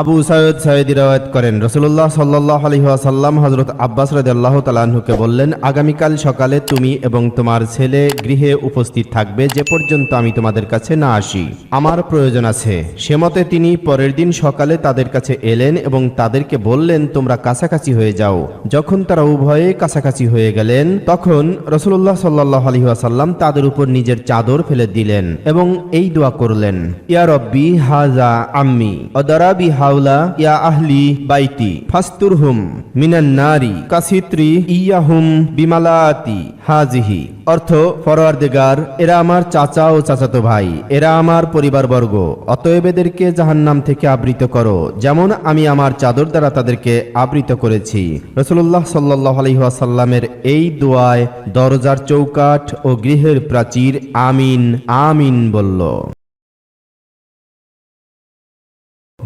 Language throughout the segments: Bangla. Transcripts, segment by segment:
আবু সৈয়দ সাইদি রাওয়াত করেন। রসুল্লাহ সাল্লাহ আলহিহাসাল্লাম হজরত আব্বাস রাদ আল্লাহ তালাহুকে বললেন, আগামীকাল সকালে তুমি এবং তোমার ছেলে গৃহে উপস্থিত থাকবে, যে পর্যন্ত আমি তোমাদের কাছে না আসি। আমার প্রয়োজন আছে। সে মতে তিনি পরের দিন সকালে তাদের কাছে এলেন এবং তাদেরকে বললেন, তোমরা কাছাকাছি হয়ে যাও। যখন তারা উভয়ে কাছাকাছি হয়ে গেলেন, তখন রসুল্লাহ সাল্লাহ আলহিহাসাল্লাম তাদের উপর নিজের চাদর ফেলে দিলেন এবং এই দোয়া করলেন, ইয়া রব্বি হাজা আম্মি অদরাবি হাউলা ইয়া আহলি বাইতি ফাস্তুরহুম মিনান নারি কাসিত্রি ইয়াহুম বিমালাতি হাজিহি। অর্থ ফরওয়ার্দেগার এরা আমার চাচা ও চাচাতো ভাই, এরা আমার পরিবারবর্গ। অতএব এদেরকে জাহান্নাম থেকে আবৃত করো, যেমন আমি আমার চাদর দ্বারা তাদেরকে আবৃত করেছি। রসুল্লাহ সাল্লাহ আলহিহাসাল্লামের এই দোয়ায় দরজার চৌকাঠ ও গৃহের প্রাচীর আমিন আমিন বলল।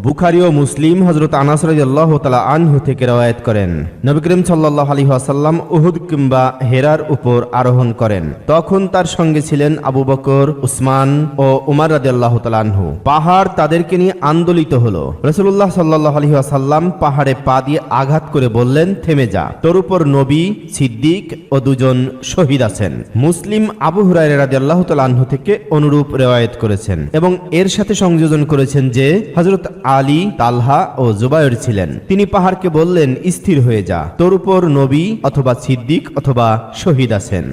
বুখারি ও মুসলিম হজরত আনাস রাদিয়াল্লাহু তাআলা আনহু থেকে রওয়ায়াত করেন। নবী করিম সাল্লাল্লাহু আলাইহি ওয়াসাল্লাম উহুদ কিংবা হেরার উপর আরোহণ করেন। তখন তার সঙ্গে ছিলেন আবু বকর, উসমান ও উমার রাদিয়াল্লাহু তাআলা আনহু। পাহাড় তাদেরকে নিয়ে আন্দোলিত হলো। রাসূলুল্লাহ সাল্লাল্লাহু আলাইহি ওয়াসাল্লাম পাহাড়ে পা দিয়ে আঘাত করে বললেন, থেমে যা। তোর উপর নবী, সিদ্দিক ও দুজন শহীদ আছেন। মুসলিম আবু হুরায়রা রাদিয়াল্লাহু তাআলা আনহু থেকে অনুরূপ রেওয়ায়েত করেছেন এবং এর সাথে সংযোজন করেছেন যে, হযরত আলী, তালহা ও জুবায়র ছিলেন। তিনি পাহাড়কে বললেন, স্থির হয়ে যা। তোর উপর নবী অথবা সিদ্দিক অথবা শহীদ আছেন।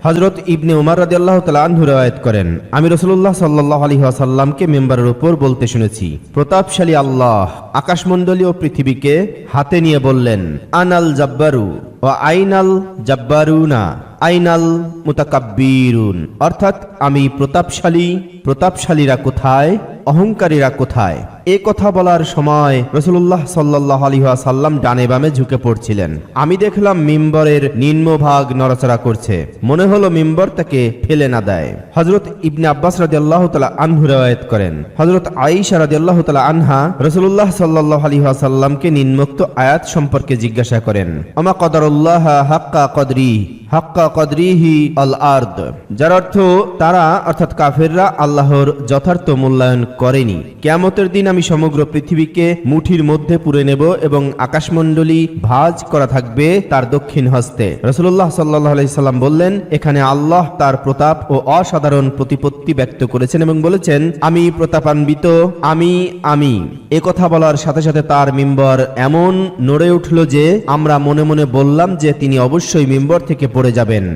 হজরত ইবনে উমার রাদি আল্লাহ তালু রেওয়ায়ত করেন, আমি রসুল্লাহ সাল্লাহ আলী আসাল্লামকে মেম্বারের উপর বলতে শুনেছি। প্রতাপশালী আল্লাহ আকাশমণ্ডলী ও পৃথিবীকে হাতে নিয়ে বললেন, আনাল জাব্বারু ও আইনাল জাব্বারুনা, আইনাল মুতাকাব্বিরুন। অর্থাৎ, আমি প্রতাপশালী প্রতাপশালীরা কোথায়? অহংকারীরা কোথায়? এ কথা বলার সময় রসুল্লাহ সাল্লাহ আলী সাল্লাম ডানে বামে ঝুঁকে পড়ছিলেন। আমি দেখলাম মিম্বরের নিম্নভাগ নড়াচড়া করছে। মনে হলো মিম্বর তাকে ফেলে না দেয়। হজরত ইবনে আব্বাস রাজি আল্লাহ তালা আনহু রেওয়ায়ত করেন। হজরত আইসা রাজি আল্লাহ তালা আনহা রসুল্লাহ সাল্লাহ আলী সাল্লামকে নিম্নোক্ত আয়াত সম্পর্কে জিজ্ঞাসা করেন। আমা কদরুল্লাহ হাক্কা কদরি? হাক্কা কদরিহি আল আর্দ যার অর্থ তারা, অর্থাৎ কাফেররা আল্লাহর যথার্থ মূল্যায়ন করেনি। কেয়ামতের দিন আমি সমগ্র পৃথিবীকে মুঠির মধ্যে পুরে নেব এবং আকাশমণ্ডলী ভাজ করা থাকবে তার দক্ষিণ হস্তে। রসুল্লাহ সাল্লাহ আলাইসাল্লাম বললেন, এখানে আল্লাহ তার প্রতাপ ও অসাধারণ প্রতিপত্তি ব্যক্ত করেছেন এবং বলেছেন, আমি প্রতাপান্বিত, আমি আমি। এ কথা বলার সাথে সাথে তার মিম্বর এমন নড়ে উঠল যে, আমরা মনে মনে বললাম যে তিনি অবশ্যই মিম্বর থেকে পড়ে যাবেন।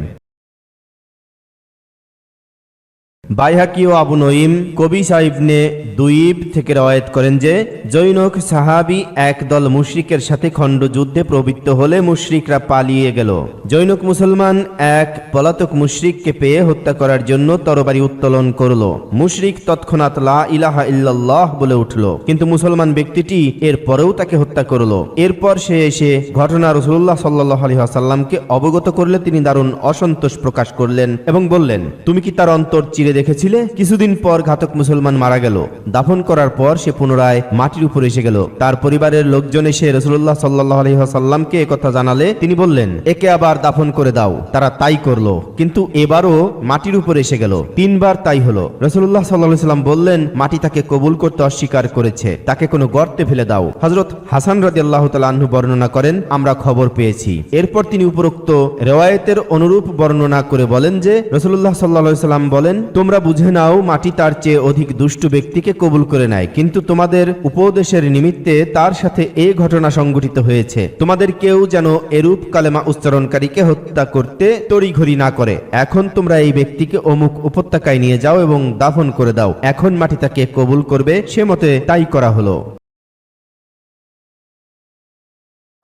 বাইহাকি ও আবু নঈম কবি সাহিবনে দুইব থেকে রওয়ায়ত করেন যে, জৈনক সাহাবি এক দল মুশরিকের সাথে খণ্ড যুদ্ধে প্রবৃত্ত হলে মুশরিকরা পালিয়ে গেল। জৈনক মুসলমান এক পলাতক মুশরিককে পেয়ে হত্যা করার জন্য তরবারি উত্তোলন করল। মুশরিক তৎক্ষণাৎ লা ইলাহা ইল্লাল্লাহ বলে উঠল। কিন্তু মুসলমান ব্যক্তিটি এর পরেও তাকে হত্যা করল। এরপর সে এসে ঘটনা রসুল্লাহ সাল্লাহ আলী আসাল্লামকে অবগত করলে তিনি দারুণ অসন্তোষ প্রকাশ করলেন এবং বললেন, তুমি কি তার অন্তর চিরে দেখেছিলে? কিছুদিন পর ঘাতক মুসলমান মারা গেল। দাফন করার পর সে পুনরায় মাটির উপর এসে গেল। তার পরিবারের লোকজন এসে রসুল্লাহ সাল্লাহ আলহিহাসাল্লামকে কথা জানালে। তিনি বললেন, একে আবার দাফন করে দাও। তারা তাই করল। কিন্তু এবারও মাটির উপর এসে গেল। তিনবার তাই হলো। রসুল্লাহ সাল্লাহ সাল্লাম বললেন, মাটি তাকে কবুল করতে অস্বীকার করেছে। তাকে কোনো গর্তে ফেলে দাও। হজরত হাসান রাজি আল্লাহ তাল্লাহ্ন বর্ণনা করেন, আমরা খবর পেয়েছি। এরপর তিনি উপরোক্ত রেওয়ায়তের অনুরূপ বর্ণনা করে বলেন যে রসুল্লাহ সাল্লাহ সাল্লাম বলেন তোমরা বুঝে নাও, মাটি তার চেয়ে অধিক দুষ্ট ব্যক্তিকে কবুল করে নেয়। কিন্তু তোমাদের উপদেশের নিমিত্তে তার সাথে এ ঘটনা সংঘটিত হয়েছে। তোমাদের কেউ যেন এরূপ কালেমা উচ্চারণকারীকে হত্যা করতে তড়িঘড়ি না করে। এখন তোমরা এই ব্যক্তিকে অমুক উপত্যকায় নিয়ে যাও এবং দাফন করে দাও। এখন মাটি তাকে কবুল করবে, সে মতে তাই করা হলো।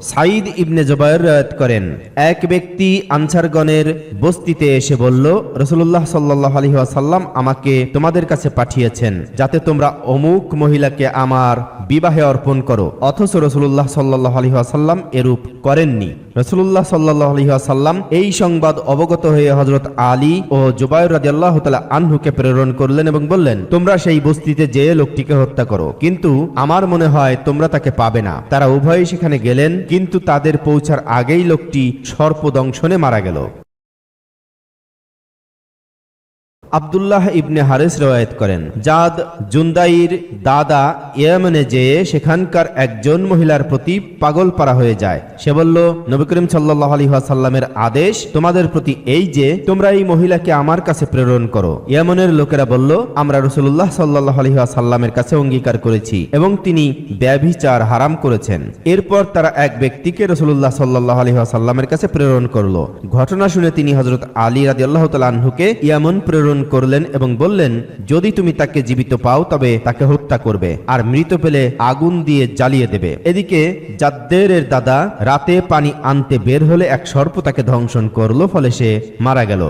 সাইদ ইবনে জবায়ের রয়াত করেন। এক ব্যক্তি আনসারগণের বস্তিতে এসে বলল রসুল্লাহ সাল্লাহ আলহি আসাল্লাম আমাকে তোমাদের কাছে পাঠিয়েছেন, যাতে তোমরা অমুক মহিলাকে আমার বিবাহে অর্পণ করো। অথচ রসুল্লাহ সাল্লাহ আলহি আসাল্লাম এরূপ করেননি। রসুল্লাহ সাল্লাহ আলহি আসাল্লাম এই সংবাদ অবগত হয়ে হজরত আলী ও জুবায়ুর রাজি আল্লাহ আনহুকে প্রেরণ করলেন এবং বললেন, তোমরা সেই বস্তিতে যে লোকটিকে হত্যা করো, কিন্তু আমার মনে হয় তোমরা তাকে পাবে না। তারা উভয়ই সেখানে গেলেন, কিন্তু তাদের পৌঁছার আগেই লোকটি সর্পদংশনে মারা গেল। আব্দুল্লাহ ইবনে হারিস রওয়ায়ত করেন, জাদ জুন্দাইর দাদা ইয়েমেনে যেয়ে সেখানকার একজন মহিলার প্রতি পাগল পারা হয়ে যায়। সে বলল, নবী করিম সাল্লাহ আলী সাল্লামের আদেশ তোমাদের প্রতি এই যে, তোমরা এই মহিলাকে আমার কাছে প্রেরণ করো। ইয়েমনের লোকেরা বলল, আমরা রসুল্লাহ সাল্লাহ আলী সাল্লামের কাছে অঙ্গীকার করেছি এবং তিনি ব্যভিচার হারাম করেছেন। এরপর তারা এক ব্যক্তিকে রসুল্লাহ সাল্লাহ আলী সাল্লামের কাছে প্রেরণ করল। ঘটনা শুনে তিনি হজরত আলী রাজি আল্লাহ তালাহুকে ইয়ামন প্রেরণ করলেন এবং বললেন, যদি তুমি তাকে জীবিত পাও, তবে তাকে হত্যা করবে আর মৃত পেলে আগুন দিয়ে জ্বালিয়ে দেবে। এদিকে জাদ্দের দাদা রাতে পানি আনতে বের হলে এক সর্প তাকে ধ্বংসন করল, ফলে সে মারা গেল।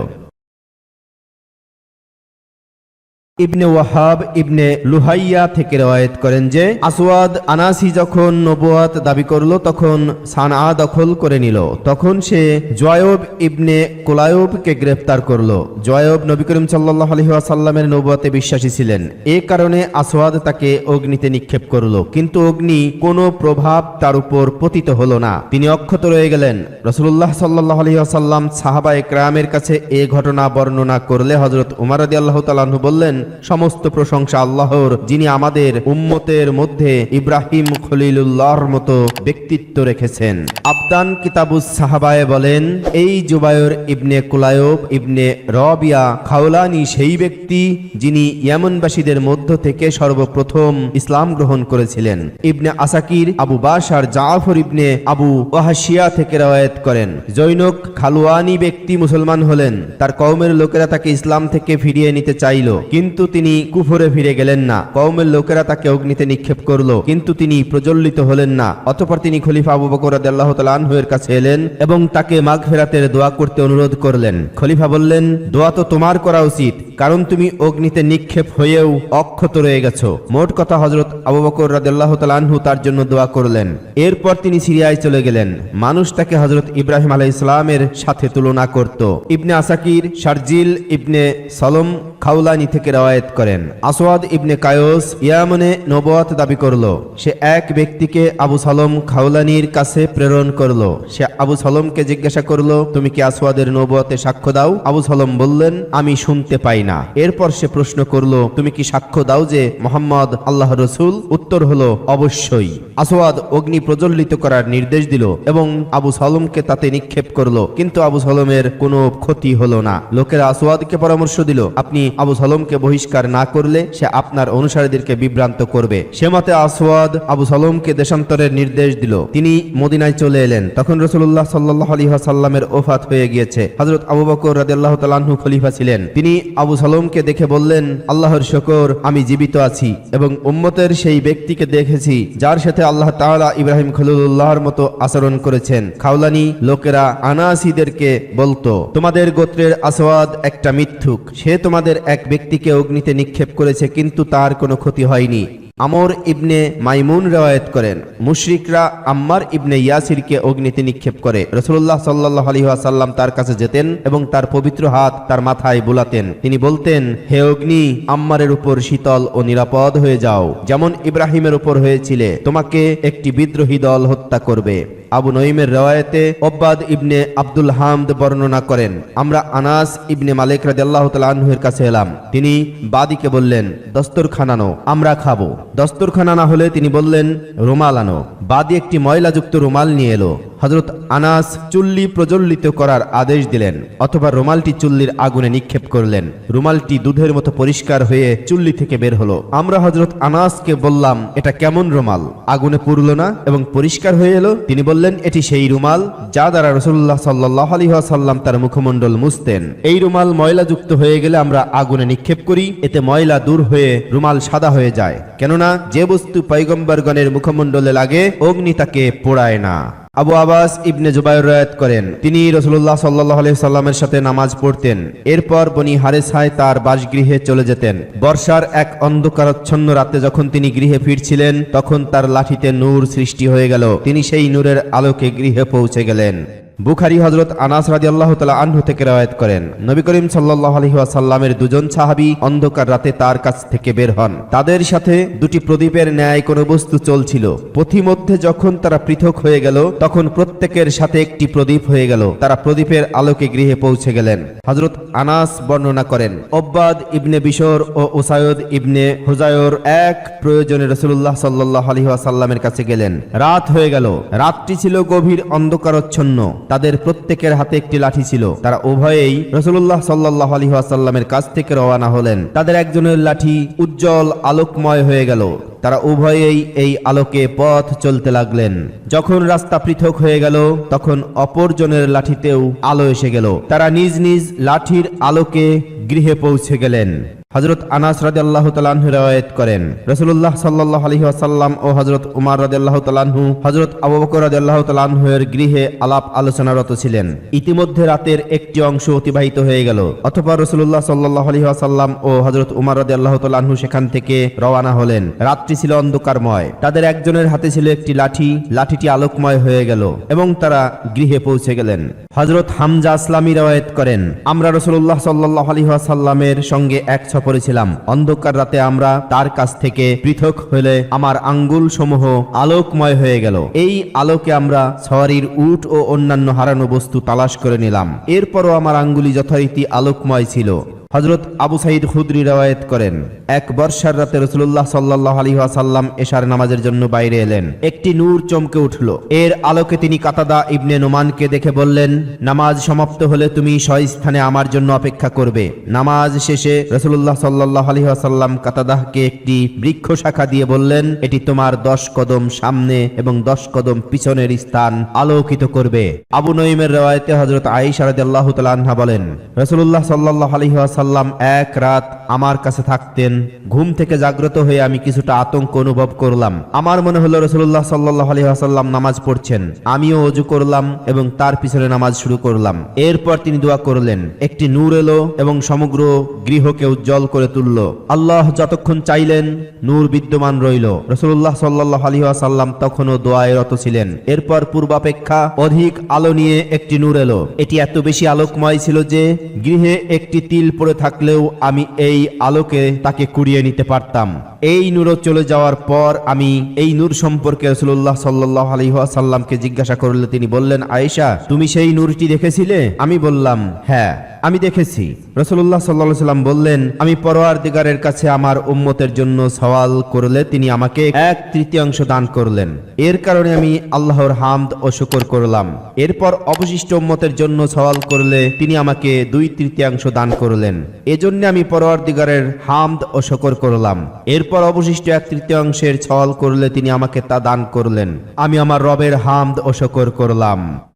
ইবনে ওয়াহাব ইবনে লুহাইয়া থেকে রওয়ায়েত করেন যে, আসওয়াদ আনাসি যখন নবুয়াত দাবি করল, তখন সানা দখল করে নিল। তখন সে জয়ব ইবনে কোলায়বকে গ্রেফতার করল। জয়ব নবী করিম সাল্লাহ আলহি আসাল্লামের নবুয়াতে বিশ্বাসী ছিলেন। এ কারণে আসওয়াদ তাকে অগ্নিতে নিক্ষেপ করল। কিন্তু অগ্নি কোনো প্রভাব তার উপর পতিত হলো না। তিনি অক্ষত রয়ে গেলেন। রসুল্লাহ সাল্লাহ আলহি আসাল্লাম সাহাবা একরামের কাছে এ ঘটনা বর্ণনা করলে হজরত উমার আদি আল্লাহ তালাহু বললেন সমস্ত প্রশংসা আল্লাহর, যিনি আমাদের উম্মতের মধ্যে ইব্রাহিম খলিলুল্লাহর মতো ব্যক্তিত্ব রেখেছেন। আবদান কিতাবুস সাহাবায়ে বলেন, এই জুবায়র ইবনে কুলায়ব, ইবনে রবিয়া খাওলানি সেই ব্যক্তি যিনি ইয়ামনবাসীদের মধ্য থেকে সর্বপ্রথম ইসলাম গ্রহণ করেছিলেন। ইবনে আসাকির আবু বাসার জাফর ইবনে আবু ওয়াহাশিয়া থেকে রওয়ায়েত করেন, জৈনক খালুয়ানি ব্যক্তি মুসলমান হলেন, তার কওমের লোকেরা তাকে ইসলাম থেকে ফিরিয়ে নিতে চাইল, কিন্তু তিনি কুফরে ফিরে গেলেন না। কওমের লোকেরা তাকে অগ্নিতে নিক্ষেপ করল, কিন্তু তিনি প্রজ্বলিত হলেন না। অতপর তিনি খলিফা আবু বকর রাদিয়াল্লাহু তাআলা কাছে এলেন এবং তাকে মাগফিরাতের দোয়া করতে অনুরোধ করলেন। খলিফা বললেন, দোয়া তো তোমার করা উচিত, কারণ তুমি অগ্নিতে নিক্ষেপ হয়েও অক্ষত রয়ে গেছো। মোট কথা হজরত আবু বকর রাদিয়াল্লাহু তাআলা তার জন্য দোয়া করলেন। এরপর তিনি সিরিয়ায় চলে গেলেন। মানুষ তাকে হজরত ইব্রাহিম আলাইহিস সালামের সাথে তুলনা করত। ইবনে আসাকির, শারজিল ইবনে সলম খাউলানি থেকে রওয়ায়েত করেন। আসওয়াদ ইবনে কায়স ইয়ামনে নবুয়াত দাবি করল, সে এক ব্যক্তিকে আবু সালম খাউলানির কাছে প্রেরণ করল। সে আবু সালমকে জিজ্ঞাসা করল, তুমি কি আসওয়াদের নবুয়াতে সাক্ষ্য দাও? আবু সালম বললেন, আমি শুনতে পাই না। এরপর সে প্রশ্ন করল, তুমি কি সাক্ষ্য দাও যে মোহাম্মদ আল্লাহ রসুল? উত্তর হলো, অবশ্যই। আসওয়াদ অগ্নি প্রজ্বলিত করার নির্দেশ দিল এবং আবু সালমকে তাতে নিক্ষেপ করল। কিন্তু আবু সালমের কোনো ক্ষতি হলো না। লোকেরা আসওয়াদকে পরামর্শ দিল, আপনি আবু সালমকে বহিষ্কার না করলে সে আপনার অনুসারীদেরকে বিভ্রান্ত করবে। সে মতে আসওয়াদ আবু সালমকে দেশান্তরের নির্দেশ দিল। তিনি মদিনায় চলে এলেন। তখন রসুল্লাহ সাল্লাহ আলী সাল্লামের ওফাত হয়ে গিয়েছে। হজরত আবু বকর রাদিয়াল্লাহু তাআলাহু খলিফা ছিলেন। তিনি আবু সালমকে দেখে বললেন, আল্লাহর শকর, আমি জীবিত আছি এবং উম্মতের সেই ব্যক্তিকে দেখেছি, যার সাথে আল্লাহ তাআলা ইব্রাহিম খলিলুল্লাহর মতো আচরণ করেছেন। খাওলানি লোকেরা আনাসিদেরকে বলতো, তোমাদের গোত্রের আসওয়াদ একটা মিথ্যুক। সে তোমাদের এক ব্যক্তিকে অগ্নিতে নিক্ষেপ করেছে, কিন্তু তার কোনো ক্ষতি হয়নি। আমর ইবনে মাইমুন রেওয়ায়ত করেন, মুশরিকরা আম্মার ইবনে ইয়াসিরকে অগ্নিতে নিক্ষেপ করে। রসুল্লাহ সাল্লাহ আলী আসাল্লাম তার কাছে যেতেন এবং তার পবিত্র হাত তার মাথায় বুলাতেন। তিনি বলতেন, হে অগ্নি, আম্মারের উপর শীতল ও নিরাপদ হয়ে যাও। যেমন ইব্রাহিমের উপর হয়েছিলে, তোমাকে একটি বিদ্রোহী দল হত্যা করবে। আবু নঈমের রেওয়ায়েতে ওব্বাদ ইবনে আব্দুল হামদ বর্ণনা করেন, আমরা আনাস ইবনে মালিক রাদিয়াল্লাহু তাআলা আনহুর কাছে এলাম। তিনি বাদীকে বললেন, দস্তরখান আনো আমরা খাব। দস্তরখান আনা হলে তিনি বললেন, রুমাল আনো। বাদী একটি ময়লাযুক্ত রুমাল নিয়ে এলো। হজরত আনাস চুল্লি প্রজ্বলিত করার আদেশ দিলেন, অথবা রুমালটি চুল্লির আগুনে নিক্ষেপ করলেন। রুমালটি দুধের মতো পরিষ্কার হয়ে চুল্লি থেকে বের হলো। আমরা হজরত আনাসকে বললাম, এটা কেমন রুমাল? আগুনে পুরল না এবং পরিষ্কার হয়ে এলো? তিনি বললেন এটি সেই রুমাল যা দ্বারা রসুল্লাহ সাল্লাহ সাল্লাম তার মুখমণ্ডল মুছতেন। এই রুমাল ময়লাযুক্ত হয়ে গেলে আমরা আগুনে নিক্ষেপ করি, এতে ময়লা দূর হয়ে রুমাল সাদা হয়ে যায়। কেননা, যে বস্তু পৈগম্বরগণের মুখমণ্ডলে লাগে, অগ্নি তাকে পোড়ায় না। আবু আবাস ইবনে জুবাইর রয়াত করেন। তিনি রসুল্লাহ সাল্লাহ সাল্লামের সাথে নামাজ পড়তেন। এরপর বনি হারেসায় তার বাসগৃহে চলে যেতেন। বর্ষার এক অন্ধকারচ্ছন্ন রাতে যখন তিনি গৃহে ফিরছিলেন, তখন তার লাঠিতে নূর সৃষ্টি হয়ে গেল। তিনি সেই নূরের আলোকে গৃহে পৌঁছে গেলেন। বুখারি হজরত আনাস রাজি আল্লাহ তালা আনহু থেকে রওয়ায়ত করেন, নবী করিম সাল্লাহ আলহি আসাল্লামের দুজন সাহাবি অন্ধকার রাতে তার কাছ থেকে বের হন। তাদের সাথে দুটি প্রদীপের ন্যায় কোনো বস্তু চলছিল। পথিমধ্যে যখন তারা পৃথক হয়ে গেল, তখন প্রত্যেকের সাথে একটি প্রদীপ হয়ে গেল। তারা প্রদীপের আলোকে গৃহে পৌঁছে গেলেন। হজরত আনাস বর্ণনা করেন, অব্বাদ ইবনে বিশর ও ওসায়দ ইবনে হুজায়র এক প্রয়োজনে রসুল্লাহ সাল্লাহ আলহি আসাল্লামের কাছে গেলেন। রাত হয়ে গেল। রাতটি ছিল গভীর অন্ধকারচ্ছন্ন। তাদের প্রত্যেকের হাতে একটি লাঠি ছিল। তারা উভয়েই রসুল্লাহ সাল্লাহ আলহি আসাল্লামের কাছ থেকে রওয়ানা হলেন। তাদের একজনের লাঠি উজ্জ্বল, আলোকময় হয়ে গেল। তারা উভয়েই এই আলোকে পথ চলতে লাগলেন। যখন রাস্তা পৃথক হয়ে গেল, তখন অপরজনের লাঠিতেও আলো এসে গেল। তারা নিজ নিজ লাঠির আলোকে গৃহে পৌঁছে গেলেন। হজরত আনাস রাজি আল্লাহ তালাহু রওয়ায়ত করেন। রসুল্লাহ সাল্লাহ আলহি আসাল্লাম ও হজরত উমার রাজি আল্লাহ তালাহু হজরত আবু বকর রাজি আল্লাহ তালাহের গৃহে আলাপ আলোচনারত ছিলেন। ইতিমধ্যে রাতের একটি অংশ অতিবাহিত হয়ে গেল। অথবা রসুল্লাহ সাল্লাহ আলহি আসাল্লাম ও হজরত উমার রাজি আল্লাহ তালাহু সেখান থেকে রওয়ানা হলেন। রাত্রি ছিল অন্ধকারময়। তাদের একজনের হাতে ছিল একটি লাঠি। লাঠিটি আলোকময় হয়ে গেল এবং তারা গৃহে পৌঁছে গেলেন। হজরত হামজা আসলামী রওয়ায়ত করেন। আমরা রসুল্লাহ সাল্লাহ আলী সাল্লামের সঙ্গে এক সফরে ছিলাম। অন্ধকার রাতে আমরা তার কাছ থেকে পৃথক হলে আমার আঙ্গুল সমূহ আলোকময় হয়ে গেল। এই আলোকে আমরা সওয়ারির উট ও অন্যান্য হারানো বস্তু তালাশ করে নিলাম। এরপরও আমার আঙ্গুলি যথারীতি আলোকময় ছিল। হজরত আবু সাইদ খুদ্রি রওয়ায়ত করেন, এক বর্ষার রাতে রসুল্লাহ সাল্লাহ আলী সাল্লাম এশার নামাজের জন্য বাইরে এলেন। একটি নূর চমকে উঠল। এর আলোকে তিনি কাতাদা ইবনে নোমানকে দেখে বললেন নামাজ সমাপ্ত হলে তুমি স্বস্থানে আমার জন্য অপেক্ষা করবে। নামাজ শেষে রসুল্লাহ সাল্লাহ আলী সাল্লাম কাতাদাহকে একটি বৃক্ষ শাখা দিয়ে বললেন, এটি তোমার দশ কদম সামনে এবং দশ কদম পিছনের স্থান আলোকিত করবে। আবু নঈমের রওয়ায়তে হজরত আইসা রাদিয়াল্লাহু তাআলা বলেন রসুল্লাহ সাল্লাহ আলী সাল্লাম এক রাত আমার কাছে থাকতেন। ঘুম থেকে জাগ্রত হয়ে আমি কিছুটা আতঙ্ক অনুভব করলাম। আমার মনে হলো রসুল্লাহ সাল্লাহ আলী আসাল্লাম নামাজ পড়ছেন। আমিও অজু করলাম এবং তার পিছনে নামাজ শুরু করলাম। এরপর তিনি দোয়া করলেন, একটি নূর এলো এবং সমগ্র গৃহকে উজ্জ্বল করে তুলল। আল্লাহ যতক্ষণ চাইলেন, নূর বিদ্যমান রইল। রসুল্লাহ সাল্লাহ আলী আসাল্লাম তখনও দোয়ায় রত ছিলেন। এরপর পূর্বাপেক্ষা অধিক আলো নিয়ে একটি নূর এলো। এটি এত বেশি আলোকময় ছিল যে, গৃহে একটি তিল পড়ে থাকলেও আমি এই আলোকে তাকে কুড়িয়ে নিতে পারতাম। এই নূরও চলে যাওয়ার পর আমি এই নূর সম্পর্কে রসুল্লাহ সাল্লাহ আলহিহাসাল্লামকে জিজ্ঞাসা করলে তিনি বললেন, আয়েশা, তুমি সেই নূরটি দেখেছিলে? আমি বললাম হ্যাঁ। আমি দেখেছি। রসুল্লাহ সাল্লাহ সাল্লাম বললেন আমি পরোয়ার দিগারের কাছে আমার উম্মতের জন্য সওয়াল করলে তিনি আমাকে এক তৃতীয়াংশ দান করলেন। এর কারণে আমি আল্লাহর হামদ ও শুকর করলাম। এরপর অবশিষ্ট উম্মতের জন্য সওয়াল করলে তিনি আমাকে দুই তৃতীয়াংশ দান করলেন। এজন্য আমি পরোয়ার দিগারের হামদ ও শকর করলাম। এরপর অবশিষ্ট এক তৃতীয়াংশের সওয়াল করলে তিনি আমাকে তা দান করলেন। আমি আমার রবের হামদ ও শকর করলাম।